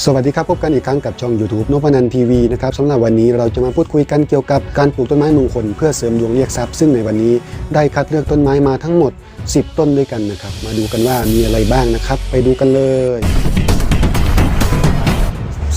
สวัสดีครับ พบกันอีกครั้งกับช่อง YouTube นพนันทีวีนะครับสำหรับวันนี้เราจะมาพูดคุยกันเกี่ยวกับการปลูกต้นไม้มงคลเพื่อเสริมดวงเรียกทรัพย์ซึ่งในวันนี้ได้คัดเลือกต้นไม้มาทั้งหมด 10 ต้นด้วยกันนะครับ มาดูกันว่ามีอะไรบ้างนะครับ ไปดูกันเลย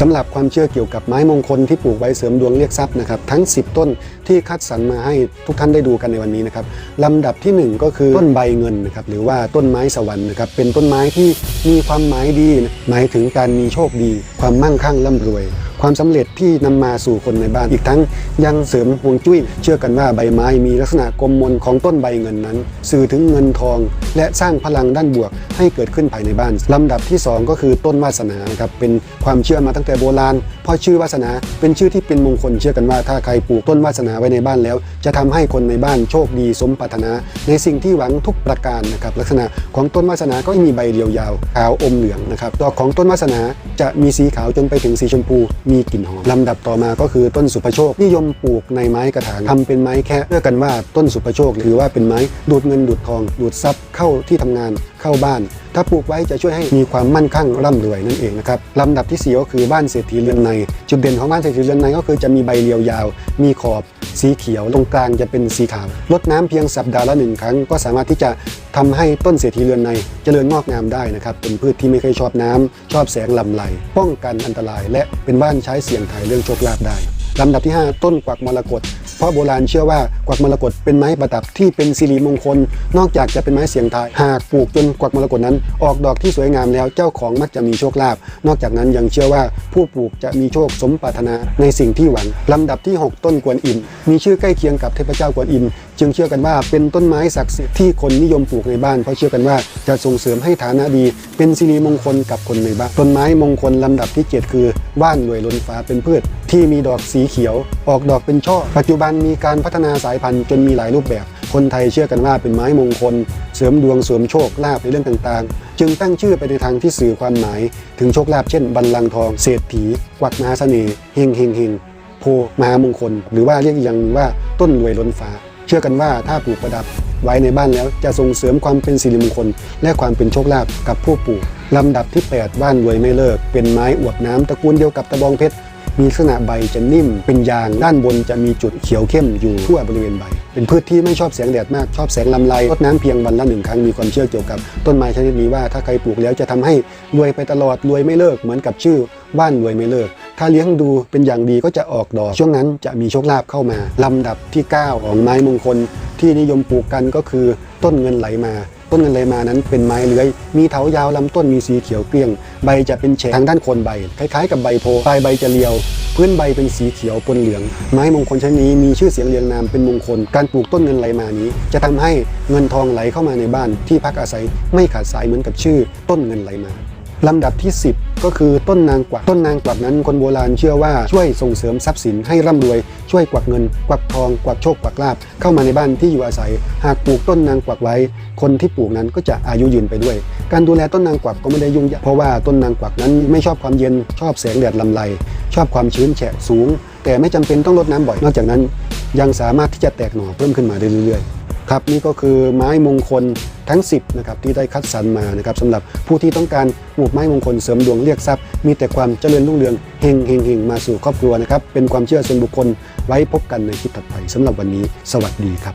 สำหรับความเชื่อเกี่ยวกับไม้มงคลที่ปลูกไว้เสริมดวงเรียกทรัพย์นะครับทั้ง 10 ต้นที่คัดสรรมาให้ทุกท่านได้ดูกันในวันนี้นะครับลำดับทีหนึ่1 ก็คือต้นใบเงินนะครับหรือว่าต้นไม้สวรรค์นะครับเป็นต้นไม้ที่มีความหมายดี หมายถึงการมีโชคดี ความมั่งคั่งร่ำรวย ความสำเร็จที่นำมาสู่คนในบ้าน อีกทั้งยังเสริมฮวงจุ้ย เชื่อกันว่าใบไม้มีลักษณะกลมมนของต้นใบเงินนั้น สื่อถึงเงินทอง และสร้างพลังด้านบวกให้เกิดขึ้นภายในบ้าน ลำดับที่ 2 ก็คือต้นวาสนานะครับเป็นความเชื่อมาตั้งแต่โบราณเพราะชื่อวาสนาเป็นชื่อที่เป็นมงคลเชื่อกันว่าถ้าใครปลูกต้นวาสนาไว้ในบ้านแล้ว จะทำให้คนในบ้านโชคดีสมปรารถนา ในสิ่งที่หวังทุกประการนะครับลักษณะของต้นวาสนาก็มีใบเรียวยาวขาวอมเหลืองนะครับดอกของต้นวาสนาจะมีสีขาวจนไปถึงสีชมพูมีกลิ่นหอมลำดับต่อมาก็คือต้นสุภโชคนิยมปลูกในไม้กระถางทำเป็นไม้แค่เพื่อกันว่าต้นสุภโชคถือว่าเป็นไม้ดูดเงินดูดทอง ดูดทรัพย์เข้าที่ทำงานเข้าบ้าน ถ้าปลูกไว้จะช่วยให้มีความมั่นคงร่ำรวยนั่นเองนะครับลำดับที่สี่ก็คือบ้านเศรษฐีเรือนใน จุดเด่นของบ้านเศรษฐีเรือนในก็คือจะมีใบเรียวยาว มีขอบ สีเขียว ตรงกลางจะเป็นสีขาวลดน้ำเพียงสัปดาห์ละหนึ่งครั้ง ก็สามารถที่จะทำให้ต้นเศรษฐีเรือนในเจริญงอกงามได้นะครับเป็นพืชที่ไม่เคยชอบน้ำชอบแสงลำไรป้องกันอันตราย และเป็นบ้านใช้เสี่ยงทายเรื่องโชคลาภได้ลำดับที่ 5 ต้นกวักมรกต ราะโบราณเชื่อว่ากวักมรกตเป็นไม้ประดับที่เป็นสิริมงคล นอกจากจะเป็นไม้เสียงทายหากปลูกจนกวักมรกตนั้น ออกดอกที่สวยงามแล้วเจ้าของมักจะมีโชคลาภนอกจากนั้นยังเชื่อว่าผู้ปลูกจะมีโชคสมปรารถนาในสิ่งที่หวังลำดับที่ 6 ต้นกวนอิมมีชื่อใกล้เคียงกับเทพเจ้ากวนอิมจึงเชื่อกันว่าเป็นต้นไม้ศักดิ์สิทธิ์ที่คนนิยมปลูกในบ้านเพราะเชื่อกันว่าจะส่งเสริมให้ฐานะดี เป็นสิริมงคลกับคนในบ้านต้นไม้มงคลลำดับที่ 7 คือว่านรวยล้นฟ้าเป็นพืชที่มีดอกสีเขียว ออกดอกเป็นช่อ ปัจจุบันมีการพัฒนาสายพันธุ์จนมีหลายรูปแบบ คนไทยเชื่อกันว่าเป็นไม้มงคล เสริมดวงเสริมโชคลาภในเรื่องต่างๆ จึงตั้งชื่อไปในทางที่สื่อความหมาย ถึงโชคลาภเช่นบัลลังก์ทอง เศรษฐี กวักมหาเสน่ห์เฮงเฮงเฮงโพมหามงคล หรือว่าเรียกอย่างหนึ่งว่าต้นรวยล้นฟ้า เชื่อกันว่าถ้าปลูกประดับไว้ในบ้านแล้วจะส่งเสริมความเป็นสิริมงคล และความเป็นโชคลาภกับผู้ปลูกลำดับที่ 8 บ้านรวยไม่เลิก เป็นไม้อวบน้ำตระกูลเดียวกับตะบองเพชร มีลักษณะใบจะนิ่ม เป็นยางด้านบนจะมีจุดเขียวเข้มอยู่ทั่วบริเวณใบ เป็นพืชที่ไม่ชอบแสงแดดมากชอบแสงลำไรรดน้ำเพียงวันละหนึ่งครั้งมีความเชื่อเกี่ยวกับ ต้นไม้ชนิดนี้ว่าถ้าใครปลูกแล้วจะทำให้รวยไปตลอดรวยไม่เลิกเหมือนกับชื่อบ้านรวยไม่เลิก ถ้าเลี้ยงดูเป็นอย่างดีก็จะออกดอก ช่วงนั้นจะมีโชคลาภเข้ามา ลำดับที่ 9 ของไม้มงคลที่นิยมปลูกกันก็คือต้นเงินไหลมา ต้นเงินไหลมานั้นเป็นไม้เลื้อย มีเถายาวลำต้นมีสีเขียวเกลี้ยง ใบจะเป็นแฉกทางด้านโคนใบ คล้ายๆ กับใบโพปลายใบจะเรียวพื้นใบเป็นสีเขียวปนเหลือง ไม้มงคลชนิดนี้มีชื่อเสียงเรียงนามเป็นมงคล การปลูกต้นเงินไหลมานี้ จะทำให้เงินทองไหลเข้ามาในบ้านที่พักอาศัยไม่ขาดสายเหมือนกับชื่อต้นเงินไหลมา ลำดับที่ 10 ก็คือต้นนางกวักต้นนางกวักนั้นคนโบราณเชื่อว่าช่วยส่งเสริมทรัพย์สินให้ร่ำรวย ช่วยกวักเงิน กวักทอง กวักโชคกวักลาภเข้ามาในบ้านที่อยู่อาศัย หากปลูกต้นนางกวักไว้ คนที่ปลูกนั้นก็จะอายุยืนไปด้วย การดูแลต้นนางกวักก็ไม่ได้ยุ่งยากเพราะว่าต้นนางกวักนั้นไม่ชอบความเย็นชอบแสงแดดลำไรชอบความชื้นแฉะสูง แต่ไม่จำเป็นต้องรดน้ำบ่อยนอกจากนั้น ยังสามารถที่จะแตกหน่อเพิ่มขึ้นมาเรื่อยๆครับนี่ก็คือไม้มงคล ทั้ง 10นะครับที่ได้คัดสรรมานะครับสำหรับผู้ที่ต้องการปลูกไม้มงคลเสริมดวงเรียกทรัพย์ มีแต่ความเจริญรุ่งเรืองเฮงเฮงเฮงมาสู่ครอบครัวนะครับเป็นความเชื่อส่วนบุคคลไว้พบกันในคลิปถัดไปสำหรับวันนี้ สวัสดีครับ